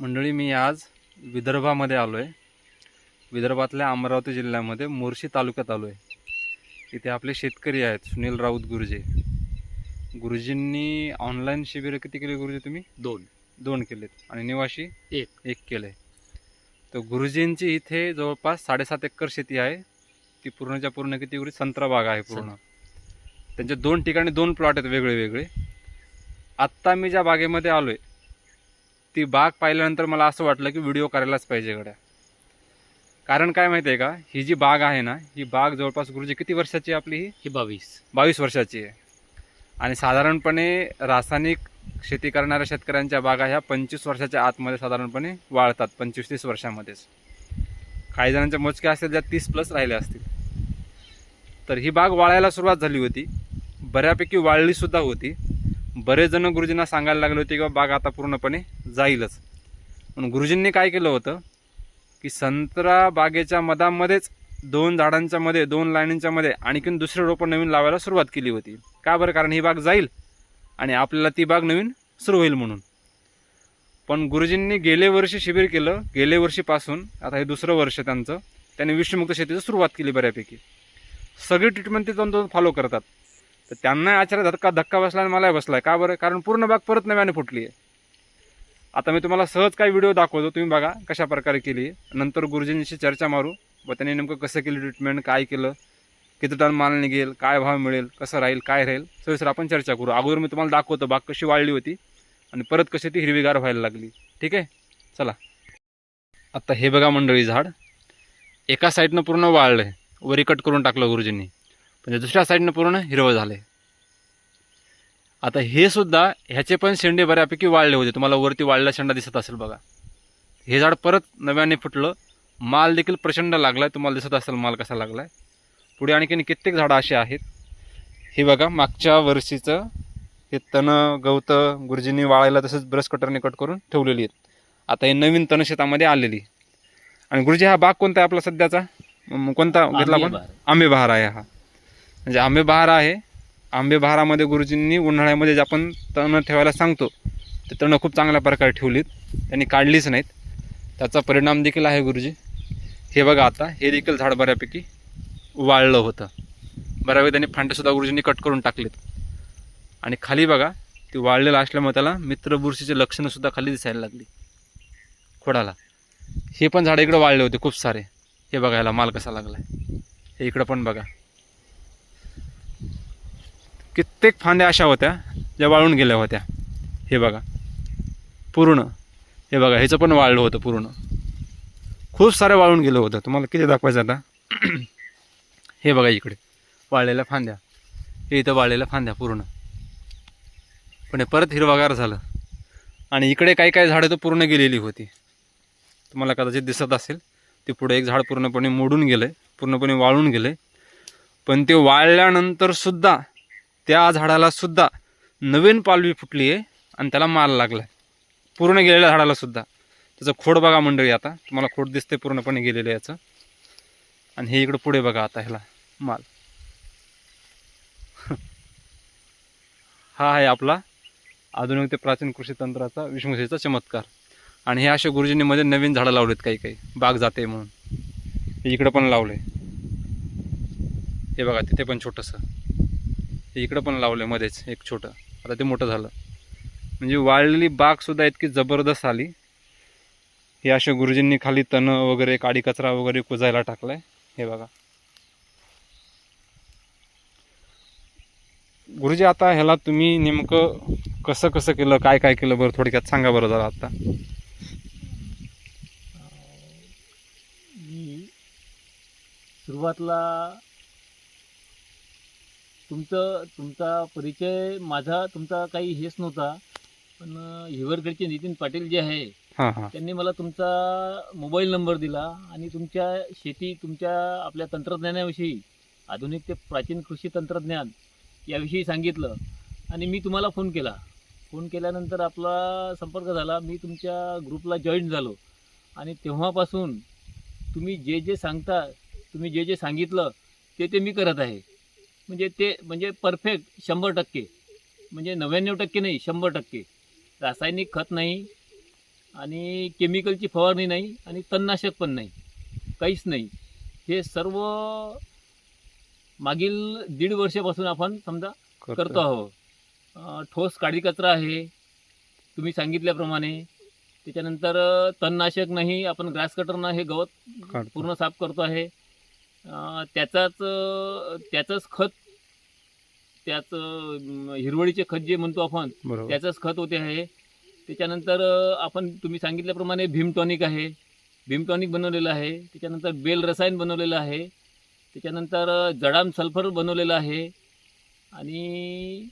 मंडळी मी आज विदर्भामध्ये आलो आहे विदर्भातल्या अमरावती जिल्ह्यामध्ये मोर्शी तालुक्यात आलो आहे इथे आपले शेतकरी आहेत सुनील राऊत गुरुजे. गुरुजींनी ऑनलाईन शिबिरं किती केले गुरुजी तुम्ही? दोन. दोन केलेत. आणि निवासी एक. एक केलं तर गुरुजींची इथे जवळपास साडेसात एकर शेती आहे. ती पूर्णच्या पूर्ण किती गुरुजी संत्रा बाग आहे पूर्ण. त्यांच्या दोन ठिकाणी दोन प्लॉट आहेत वेगळे वेगळे. आत्ता मी ज्या बागेमध्ये आलो आहे ती बाग पाहिल्यानंतर मला असं वाटलं की व्हिडिओ करायलाच पाहिजे गड्या. कारण काय माहिती आहे का? ही जी बाग आहे ना ही बाग जवळपास गुरुजी किती वर्षाची आहे आपली ही? हे बावीस. बावीस वर्षाची आहे. आणि साधारणपणे रासायनिक शेती करणाऱ्या शेतकऱ्यांच्या बागा ह्या पंचवीस वर्षाच्या आतमध्ये साधारणपणे वाळतात पंचवीस तीस वर्षामध्येच. काही जणांच्या मोजक्या असतील ज्या तीस प्लस राहिल्या असतील. तर ही बाग वाळायला सुरुवात झाली होती. बऱ्यापैकी वाळली सुद्धा होती. बरेच जण गुरुजींना सांगायला लागले होते की बाग आता पूर्णपणे जाईलच. म्हणून गुरुजींनी काय केलं होतं की संत्रा बागेच्या मधामध्येच दोन झाडांच्या मध्ये दोन लाईनींच्या मध्ये आणखीन दुसरे रोपं नवीन लावायला सुरुवात केली होती. का बरं? कारण ही बाग जाईल आणि आपल्याला ती बाग नवीन सुरू होईल म्हणून. पण गुरुजींनी गेले वर्षी शिबिर केलं. गेले वर्षीपासून आता हे दुसरं वर्ष त्यांचं त्यांनी विषमुक्त शेतीची सुरुवात केली बऱ्यापैकी. सगळी ट्रीटमेंट ते दोन दोन फॉलो करतात. तर त्यांना आचार्य धक्का धक्का बसला आणि मलाही बसला. आहे का बरं? कारण पूर्ण बाग परत नव्याने फुटली आहे आता मी तुम्हाला सहज काही व्हिडिओ दाखवतो. तुम्ही बघा कशा प्रकारे केली नंतर गुरुजींशी चर्चा मारू. व त्यांनी नेमकं कसं केलं ट्रीटमेंट काय केलं? किती टन माल निघेल? काय भाव मिळेल? कसं राहील? काय राहील? सविस्तर आपण चर्चा करू. अगोदर मी तुम्हाला दाखवतो. बाग कशी वाढली होती आणि परत कशी ती हिरवीगार व्हायला लागली. ठीक आहे? चला. आता हे बघा मंडळी झाड. एका साईडनं पूर्ण वाळलं आहे वरी कट करून टाकलं गुरुजींनी. म्हणजे दुसऱ्या साईडनं पूर्ण हिरवं झालं आहे आता हे सुद्धा ह्याचे पण शेंडे बऱ्यापैकी वाळले होते. तुम्हाला वरती वाळलेला शेंडा दिसत असेल बघा. हे झाड परत नव्याने फुटलं. माल देखील प्रचंड लागलाय. तुम्हाला दिसत असेल माल कसा लागलाय. पुढे आणखीन कित्येक झाडं अशी आहेत. हे बघा मागच्या वर्षीचं हे तण गवतं गुरुजींनी वाळायला तसंच ब्रश कटरने कट करून ठेवलेली आहेत. आता हे नवीन तण शेतामध्ये आलेली. आणि गुरुजी हा बाग कोणता आहे आपला सध्याचा? कोणता घेतला आपण? आंबेबार. आंबे बहार आहे हा. म्हणजे आंबेबहार आहे. आंबेबहारामध्ये गुरुजींनी उन्हाळ्यामध्ये जे आपण तण ठेवायला सांगतो ते तणं खूप चांगल्या प्रकारे ठेवलीत. त्यांनी काढलीच नाहीत. त्याचा परिणाम देखील आहे गुरुजी. हे बघा आता हे देखील झाड बऱ्यापैकी वाळलं होतं. बऱ्यापैकी त्यांनी फांटेसुद्धा गुरुजींनी कट करून टाकलेत. आणि खाली बघा ती वाळलेलं असल्यामुळे त्याला मित्रबुरशीचे लक्षणंसुद्धा खाली दिसायला लागली. खोडाला. हे पण झाडं इकडं वाळले होते खूप सारे. हे बघायला माल कसा लागलाय. हे इकडं पण बघा. कित्येक फांद्या अशा होत्या ज्या वाळून गेल्या होत्या. हे बघा. पूर्ण. हे बघा ह्याचं पण वाळलं होतं पूर्ण. खूप सारं वाळून गेलं होतं. तुम्हाला किती दाखवायचं आता? हे बघा इकडे. वाळलेल्या फांद्या. हे इथं वाळलेल्या फांद्या पूर्ण. पण हे परत हिरवागार झालं. आणि इकडे काही काही झाडं तर पूर्ण गेलेली होती. तुम्हाला कदाचित दिसत असेल ते पुढे एक झाड पूर्णपणे मोडून गेलं आहे पूर्णपणे वाळून गेलं आहे पण ते वाळल्यानंतरसुद्धा त्या झाडाला सुद्धा नवीन पालवी फुटली आहे आणि त्याला माल लागला आहे पूर्ण गेलेल्या झाडाला सुद्धा. त्याचं खोड बघा मंडळी आता. तुम्हाला खोड दिसते पूर्णपणे गेलेलं याचं. आणि हे इकडं पुढे बघा आता ह्याला माल. हा आहे आपला आधुनिक ते प्राचीन कृषी तंत्राचा विष्णुशेचा चमत्कार. आणि हे असे गुरुजींनी मध्ये नवीन झाडं लावलेत काही काही. बाग जाते म्हणून. हे इकडं पण लावले हे बघा तिथे पण छोटंसं. हे इकडं पण लावलं मध्येच एक छोटं. आता ते मोठं झालं. म्हणजे वाळलेली बागसुद्धा इतकी जबरदस्त आली. हे अशा गुरुजींनी खाली तणं वगैरे काडी कचरा वगैरे कुजायला टाकलाय. हे बघा. गुरुजी आता ह्याला तुम्ही नेमकं कसं कसं केलं? काय काय केलं बरं? थोडक्यात सांगा बरं जरा आता. सुरुवातला तुमचं तुमचा परिचय माझा तुमचा काही हेच नव्हता. पण हिवरगडचे नितीन पाटील जे आहे त्यांनी मला तुमचा मोबाईल नंबर दिला आणि तुमच्या शेती तुमच्या आपल्या तंत्रज्ञानाविषयी आधुनिक ते प्राचीन कृषी तंत्रज्ञान याविषयी सांगितलं. आणि मी तुम्हाला फोन केला. फोन केल्यानंतर आपला संपर्क झाला. मी तुमच्या ग्रुपला जॉईन झालो. आणि तेव्हापासून तुम्ही जे जे सांगता तुम्ही जे जे सांगितलं ते ते मी करत आहे. म्हणजे ते म्हणजे परफेक्ट शंभर टक्के. म्हणजे नव्याण्णव टक्के नाही शंभर टक्के. रासायनिक खत नाही आणि केमिकलची फवारणी नाही आणि तणनाशक पण नाही. काहीच नाही. हे सर्व मागील दीड वर्षापासून आपण समजा करतो आहोत. ठोस काडी कचरा आहे तुम्ही सांगितल्याप्रमाणे. त्याच्यानंतर तणनाशक नाही आपण ग्रास कटरनं हे गवत. पूर्ण साफ करतो आहे. त्याचाच त्याचंच खत त्याच हिरवळीचे खत जे म्हणतो आपण त्याचंच खत होते आहे त्याच्यानंतर आपण तुम्ही सांगितल्याप्रमाणे भीम टॉनिक आहे. भीम टॉनिक बनवलेलं आहे. त्याच्यानंतर बेल रसायन बनवलेलं आहे. त्याच्यानंतर जडाम सल्फर बनवलेलं आहे. आणि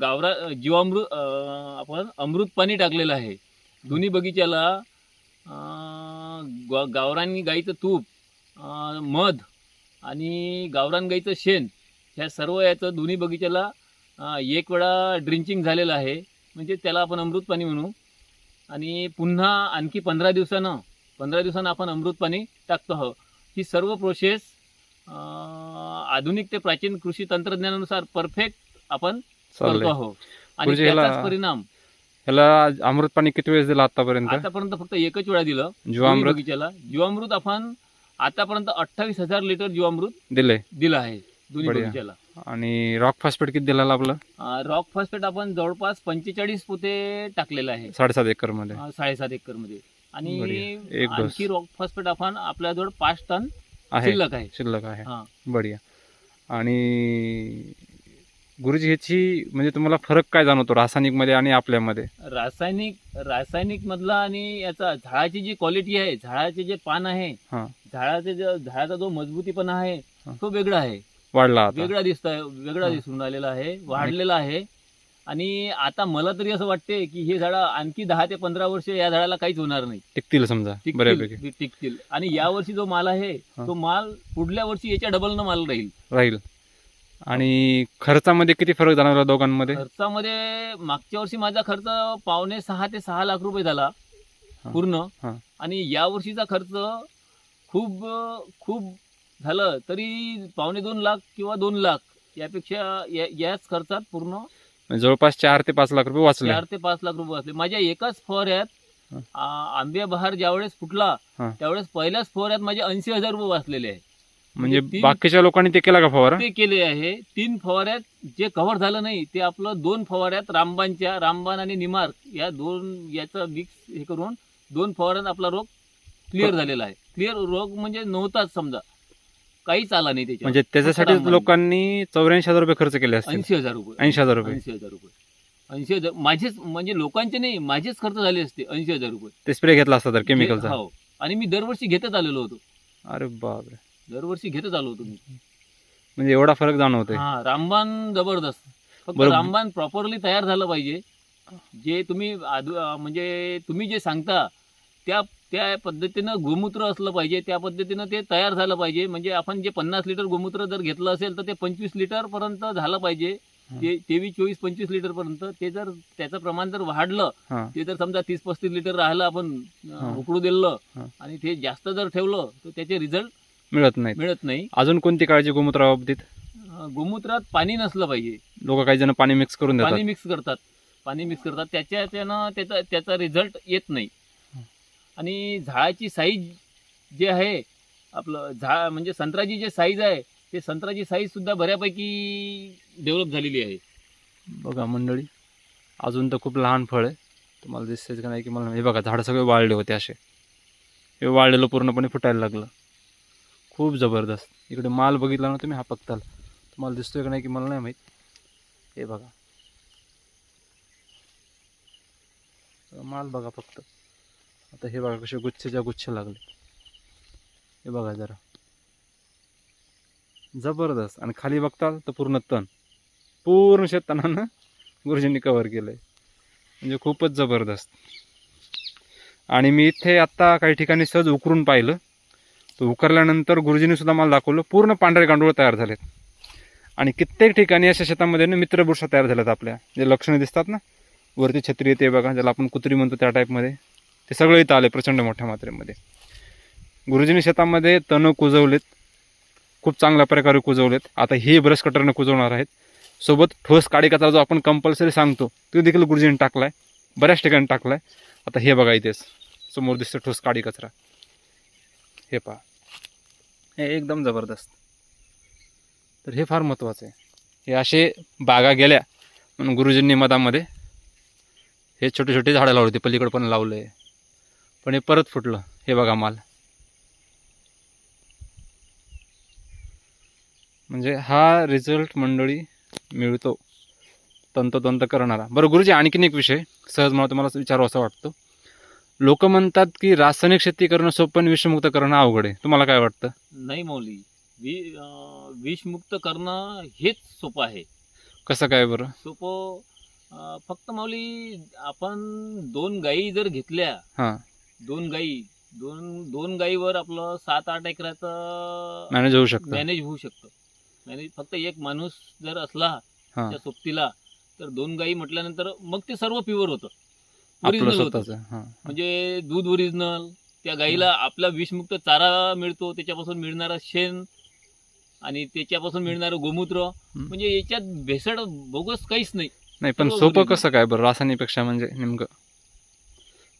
गावरा जीवामृत आपण अमृत पाणी टाकलेलं आहे. दोन्ही बगीच्याला ग- गावरान गाईचं तूप मध आणि गावरान गाईचं शेण ह्या सर्व याचं दोन्ही बगीच्याला अं, एक वेळा ड्रिंचिंग झालेलं आहे. म्हणजे त्याला आपण अमृत पाणी म्हणू. आणि पुन्हा आणखी पंधरा दिवसानं पंधरा दिवसानं आपण अमृत पाणी टाकतो आहोत. ही सर्व प्रोसेस आधुनिक ते प्राचीन कृषी तंत्रज्ञानानुसार परफेक्ट आपण करतो आहोत. आणि त्याचाच परिणाम ह्याला अमृत पाणी किती वेळेस दिलं आतापर्यंत? आतापर्यंत फक्त एकच वेळा दिलं. जीवामृत? बगीच्याला. जीवामृत आपण आतापर्यंत अठ्ठावीस हजार लिटर जीवामृत दिलंय दिलं आहे दोन्ही बढिया. बगीच्याला. आणि रॉक फॉस्फेट किती दिलेलं आपलं? अं, रॉक फॉस्फेट आपण जवळपास पंचेचाळीस पोते टाकलेलं आहे. साडेसात एकरमध्ये अं, साडेसात एकरमध्ये आणि बढिया. एक डोस. आणखी रॉक फॉस्फेट आपण आपल्याजवळ पाच टन आहे. शिल्लक आहे. शिल्लक आहे. हा. बढिया. आणि गुरुजी ह्याची म्हणजे तुम्हाला फरक काय जाणवतो रासायनिकमध्ये आणि आपल्यामध्ये? रासायनिक रासायनिक मधला आणि याचा झाडाची जी क्वालिटी आहे झाडाचे जे पान आहे हा. झाडाचे जे झाडाचा जो मजबूतीपणा आहे. तो वेगळा आहे. वाढला आता. वेगळा दिसत वेगळा हा. दिसून राहिलेला आहे वाढलेला आहे. आणि आता मला तरी असं वाटते की हे झाड आणखी दहा ते पंधरा वर्ष या झाडाला काहीच होणार नाही. टिकतील समजा बऱ्यापैकी. टिकतील. टिकतील आणि या वर्षी जो माल आहे हा. तो माल पुढल्या वर्षी याच्या डबलनं माल राहील. राहील. आणि खर्चामध्ये किती फरक जाणवला दोघांमध्ये खर्चामध्ये मागच्या वर्षी माझा खर्च पावणे सहा ते सहा लाख रुपये झाला. पूर्ण हा. आणि या वर्षीचा खर्च खूप खूप झालं तरी पावणे दोन लाख किंवा दोन लाख यापेक्षा या- याच खर्चात पूर्ण म्हणजे जवळपास चार ते पाच लाख रुपये वाचले चार ते पाच लाख रुपये असले माझ्या एकाच फवाऱ्यात हा. आ- आंब्या बहार ज्यावेळेस फुटला हा. त्यावेळेस पहिल्याच फवाऱ्यात माझे ऐंशी हजार रुपये वाचलेले आहे म्हणजे तीन- बाकीच्या लोकांनी ते केला का फवारा? ते केले आहे. तीन फवाऱ्यात जे कव्हर झालं नाही ते आपलं दोन फवाऱ्यात रामबानच्या रामबान आणि निमार्क या दोन याचं मिक्स हे करून दोन फवाऱ्यात आपला रोग क्लिअर झालेला आहे. क्लिअर रोग म्हणजे नव्हताच समजा. काहीच आला नाही त्याच्यावर. म्हणजे त्याच्यासाठी रामबाण. लोकांनी चौऱ्याऐंशी हजार रुपये खर्च केले असतील. ऐंशी हजार रुपये. ऐंशी हजार रुपये. ऐंशी हजार रुपये. ऐंशी हजार माझेच म्हणजे लोकांचे नाही माझेच खर्च झाले असते. ऐंशी हजार रुपये. ते स्प्रे घेतला असता तर केमिकलचा हो. आणि मी दरवर्षी घेतच आलेलो होतो. अरे बापरे. दरवर्षी घेतच आलो होतो मी म्हणजे एवढा फरक जाणवतोय हा रामबान जबरदस्त फक्त बरोबर. रामबान प्रॉपरली तयार झालं पाहिजे जे तुम्ही आदू अं, म्हणजे तुम्ही जे सांगता त्या त्या पद्धतीनं गोमूत्र असलं पाहिजे त्या पद्धतीनं ते तयार झालं पाहिजे म्हणजे आपण जे पन्नास लिटर गोमूत्र जर घेतलं असेल तर ते पंचवीस लिटर पर्यंत झालं पाहिजे हा. ते तेवीस चोवीस पंचवीस लिटर पर्यंत ते जर त्याचं प्रमाण जर वाढलं हा ते जर समजा तीस पस्तीस लिटर राहिलं आपण अं, हा. उकळू दिलं हा. आणि ते जास्त जर ठेवलं तर त्याचे रिझल्ट मिळत नाहीत. मिळत नाही. अजून कोणती काळजी गोमूत्रा बाबतीत? गोमूत्रात पाणी नसलं पाहिजे. लोक काही जण पाणी मिक्स करून पाणी देतात मिक्स करतात. पाणी मिक्स करतात. त्याच्या त्यानं त्याचा त्याचा रिझल्ट येत नाही. आणि झाडाची साईज जे आहे आपलं झा म्हणजे संत्र्याची जे साईज आहे ते संत्र्याची साईज सुद्धा बऱ्यापैकी डेव्हलप झालेली आहे. बघा मंडळी अजून तर खूप लहान फळ आहे. तुम्हाला दिसतेच का नाही की मला हे बघा झाडं सगळे वाळले होते असे. हे वाळलेलं पूर्णपणे फुटायला लागलं. खूप जबरदस्त. इकडे माल बघितला ना तुम्ही हा पक्ताल. तुम्हाला दिसतोय का नाही की मला नाही माहीत. हे बघा. माल बघा फक्त. आता हे बघा कसे गुच्छेच्या गुच्छ लागले. हे बघा जरा. जबरदस्त. आणि खाली बघताल तर पूर्ण तण. पूर्ण शेत गुरुजींनी कव्हर केलं आहे म्हणजे खूपच जबरदस्त. आणि मी इथे आत्ता काही ठिकाणी सहज उकरून पाहिलं. तर उकरल्यानंतर गुरुजींनी सुद्धा मला दाखवलं पूर्ण पांढरे गांडूळ तयार झालेत. आणि कित्येक ठिकाणी अशा शेतामध्ये ना मित्रपुरुष तयार झाल्यात आपल्या. जे लक्षणं दिसतात ना वरती छत्री येते बघा ज्याला आपण कुत्री म्हणतो त्या टाईपमध्ये. ते सगळं इथं आले प्रचंड मोठ्या मात्रेमध्ये. गुरुजींनी शेतामध्ये तण कुजवलेत. खूप चांगल्या प्रकारे कुजवलेत. आता हे ब्रश कटरनं कुजवणार आहेत. सोबत ठोस काडी कचरा जो आपण कंपल्सरी सांगतो तो देखील गुरुजींनी टाकला आहे बऱ्याच ठिकाणी टाकला आहे आता हे बघा इथेच. समोर दिसतं ठोस काडी कचरा हे पहा. हे एकदम जबरदस्त. तर हे फार महत्त्वाचं आहे. हे असे बागा गेल्या म्हणून गुरुजींनी मधामध्ये हे छोटे छोटे झाडं लावली होती. पलीकडे पण लावले पण हे परत फुटलं. हे बघा माल. म्हणजे हा रिझल्ट मंडळी मिळतो. तंतोतंत करणारा. बरं गुरुजी आणखीन एक विषय. सहज मला तुम्हाला विचारू असं वाटतं. लोक म्हणतात की रासायनिक शेती करणं सोपं आणि विषमुक्त करणं अवघड आहे. तुम्हाला काय वाटतं? नाही मौली. वि अं, विषमुक्त करणं हेच सोपं आहे. कसं काय बरं? सोपं अं, फक्त माऊली आपण दोन गायी जर घेतल्या हां. दोन गायी दोन दोन गायीवर आपलं सात आठ एकराचं मॅनेज होऊ शकतं. मॅनेज होऊ शकतं. मॅनेज फक्त एक माणूस जर असला हां. त्या सोबतीला तर दोन गायी म्हटल्यानंतर मग ते सर्व प्युअर होतं. ओरिजिनल होतं. म्हणजे दूध ओरिजिनल त्या गाईला आपला विषमुक्त चारा मिळतो त्याच्यापासून मिळणारं शेण आणि त्याच्यापासून मिळणारं गोमूत्र. म्हणजे याच्यात भेसळ बोगस काहीच नाही. नाही पण सोपं. कसं काय बरं? रासायनिकपेक्षा म्हणजे नेमकं?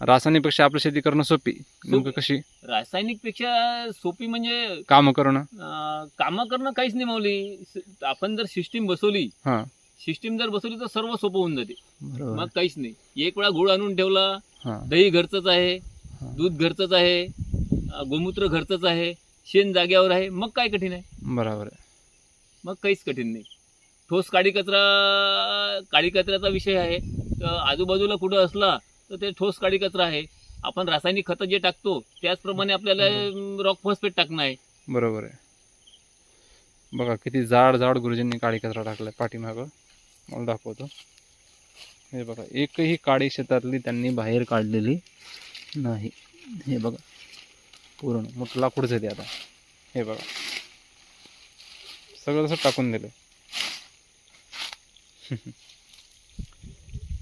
रासायनिकपेक्षा आपली शेती करणं सोपी. नेमकं कशी? रासायनिकपेक्षा सोपी म्हणजे कामं करणं? कामं करणं काहीच नाही माऊली. स- आपण जर सिस्टीम बसवली सिस्टीम जर बसवली तर सर्व सोपं होऊन जाते. बरोबर. मग काहीच नाही. एक वेळा गुळ आणून ठेवला हां. दही घरचंच आहे हां. दूध घरचंच आहे अं, गोमूत्र घरचंच आहे शेण जाग्यावर आहे मग काय कठीण आहे? बरोबर आहे. मग काहीच कठीण नाही. ठोस काडी कचरा काडी कचऱ्याचा विषय आहे. तर आजूबाजूला कुठं असला तर ते ठोस काडी कचरा आहे. आपण रासायनिक खतं जे टाकतो त्याचप्रमाणे आपल्याला रॉक फॉस्फेट टाकणं आहे. बरोबर आहे. बघा किती जाड जाड गुरुजींनी काळी कचरा टाकलाय पाठीमागं. मला दाखवतो. हे बघा एकही काळी शेतातली त्यांनी बाहेर काढलेली नाही. हे बघा पूर्ण मोठं लाकूडच आहे आता. हे बघा सगळं तसं टाकून दिलं